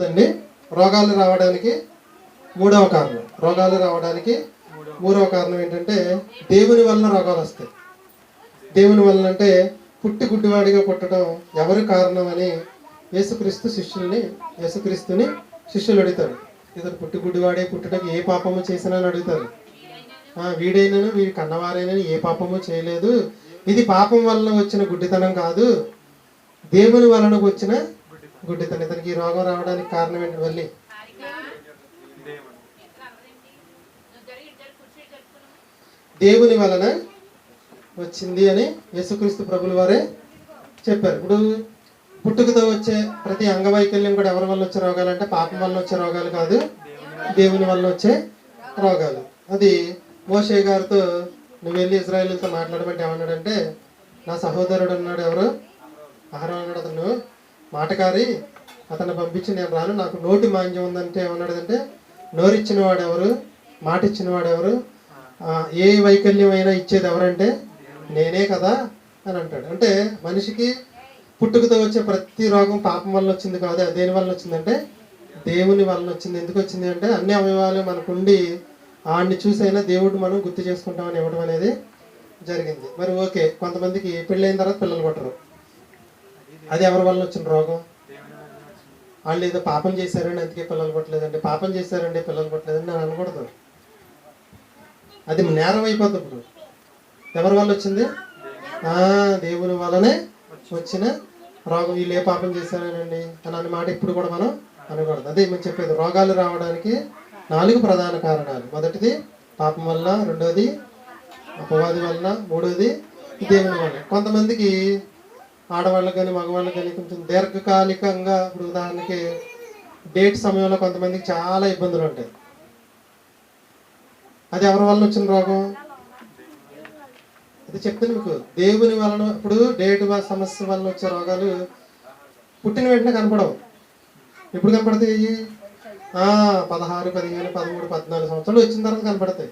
అవుతుందండి రోగాలు రావడానికి మూడవ కారణం. రోగాలు రావడానికి మూడవ కారణం ఏంటంటే దేవుని వలన రోగాలు వస్తాయి. దేవుని వలన అంటే పుట్టి గుడ్డివాడిగా పుట్టడం ఎవరు కారణం అని యేసుక్రీస్తు శిష్యుల్ని యేసుక్రీస్తుని శిష్యులు అడుగుతారు. ఇతను పుట్టి గుడ్డివాడే పుట్టడానికి ఏ పాపము చేసినా అని అడుగుతారు. వీడైనను వీడి కన్నవారైనను ఏ పాపము చేయలేదు. ఇది పాపం వలన వచ్చిన గుడ్డితనం కాదు. దేవుని వలన వచ్చిన గుడ్డితనం ఇతనికి ఈ రోగం రావడానికి కారణం ఏంటి మళ్ళీ? దేవుని వలన వచ్చింది అని యేసుక్రీస్తు ప్రభులు వారే చెప్పారు. ఇప్పుడు పుట్టుకతో వచ్చే ప్రతి అంగవైకల్యం కూడా ఎవరి వల్ల వచ్చే రోగాలు అంటే పాపం వల్ల వచ్చే రోగాలు కాదు దేవుని వల్ల వచ్చే రోగాలు. అది మోషే గారితో నువ్వు వెళ్ళి ఇజ్రాయేల్తో మాట్లాడమంటే ఏమన్నాడంటే నా సహోదరుడు అన్నాడు ఎవరు? ఆహారం అన్నాడు అతను. మాటకారి అతను పంపించి నేను రాను. నాకు నోటి మాంద్యం ఉందంటే ఏమన్నాడంటే నోరిచ్చిన వాడు ఎవరు మాట ఇచ్చిన వాడు ఎవరు ఏ వైకల్యం అయినా ఇచ్చేది ఎవరంటే నేనే కదా అని అంటాడు. అంటే మనిషికి పుట్టుకతో వచ్చే ప్రతి రోగం పాపం వల్ల వచ్చింది కాదు అది దేని వల్ల వచ్చిందంటే దేవుని వల్ల వచ్చింది. ఎందుకు వచ్చింది అంటే అన్ని అవయవాలు మనకుండి ఆడిని చూసైనా దేవుడు మనం గుర్తు చేసుకుంటామని ఇవ్వడం అనేది జరిగింది. మరి ఓకే కొంతమందికి పెళ్ళైన తర్వాత పిల్లలు పుట్టరు. అది ఎవరి వల్ల వచ్చిన రోగం? వాళ్ళు ఏదో పాపం చేశారని అందుకే పిల్లలు పుట్టలేదండి. పాపం చేశారండి పిల్లలు పుట్టలేదని నేను అనకూడదు. అది నేరం అయిపోతుంది ఇప్పుడు. ఎవరి వల్ల వచ్చింది? దేవుని వల్లనే వచ్చిన రోగం. వీళ్ళు ఏ పాపం చేశారనండి అని అనే మాట ఇప్పుడు కూడా మనం అనకూడదు. అదే మేము చెప్పేది రోగాలు రావడానికి నాలుగు ప్రధాన కారణాలు. మొదటిది పాపం వల్ల రెండోది అపవాది వల్ల మూడోది దేవుని వల్ల కొంతమందికి ఆడవాళ్ళకి కానీ మగవాళ్ళకి కానీ కొంచెం దీర్ఘకాలికంగా ఇప్పుడు ఉదాహరణకి డేట్ సమయంలో కొంతమందికి చాలా ఇబ్బందులు ఉంటాయి. అది ఎవరి వల్ల వచ్చిన రోగం? అది చెప్తాను మీకు. దేవుని వలన ఇప్పుడు డేట్ సమస్య వల్ల వచ్చే రోగాలు పుట్టిన వెంటనే కనపడవు. ఎప్పుడు కనపడతాయి పదహారు పదిహేను పదమూడు పద్నాలుగు సంవత్సరాలు వచ్చిన తర్వాత కనపడతాయి.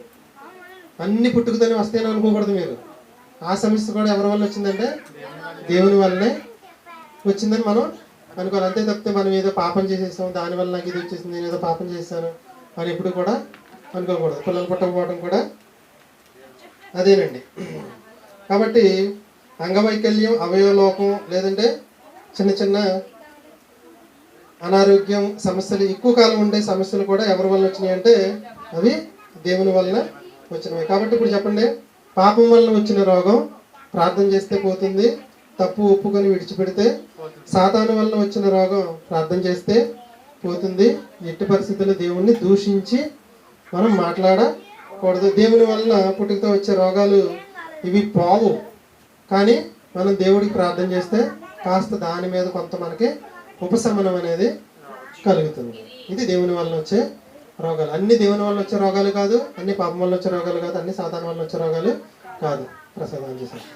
అన్ని పుట్టుకతోనే వస్తాయని అనుకోకూడదు మీరు. ఆ సమస్య కూడా ఎవరి వల్ల వచ్చిందంటే దేవుని వల్లనే వచ్చిందని మనం అనుకోవాలి. అంతే తప్పితే మనం ఏదో పాపం చేసేసాం దానివల్ల నాకు ఇది వచ్చేసింది నేను ఏదో పాపం చేశాను అని ఎప్పుడు కూడా అనుకోకూడదు. పిల్లలు పుట్టకపోవడం కూడా అదేనండి. కాబట్టి అంగవైకల్యం అవయవలోపం లేదంటే చిన్న చిన్న అనారోగ్యం సమస్యలు ఎక్కువ కాలం ఉండే సమస్యలు కూడా ఎవరి వల్ల వచ్చినాయి అంటే అవి దేవుని వలన వచ్చినవి. కాబట్టి ఇప్పుడు చెప్పండి పాపం వల్ల వచ్చిన రోగం ప్రార్థన చేస్తే పోతుంది తప్పు ఒప్పుకొని విడిచిపెడితే సాతాను వల్ల వచ్చిన రోగం ప్రార్థన చేస్తే పోతుంది. ఎట్టి పరిస్థితుల్లో దేవుణ్ణి దూషించి మనం మాట్లాడకూడదు. దేవుని వలన పుట్టుకతో వచ్చే రోగాలు ఇవి పోవు. కానీ మనం దేవుడికి ప్రార్థన చేస్తే కాస్త దాని మీద కొంత మనకి ఉపశమనం అనేది కలుగుతుంది. ఇది దేవుని వలన వచ్చే రోగాలు. అన్ని దేవుని వల్ల వచ్చే రోగాలు కాదు అన్ని పాపం వల్ల వచ్చే రోగాలు కాదు అన్ని సాధారణ వల్ల వచ్చే రోగాలు కాదు. ప్రసాదం చేశారు.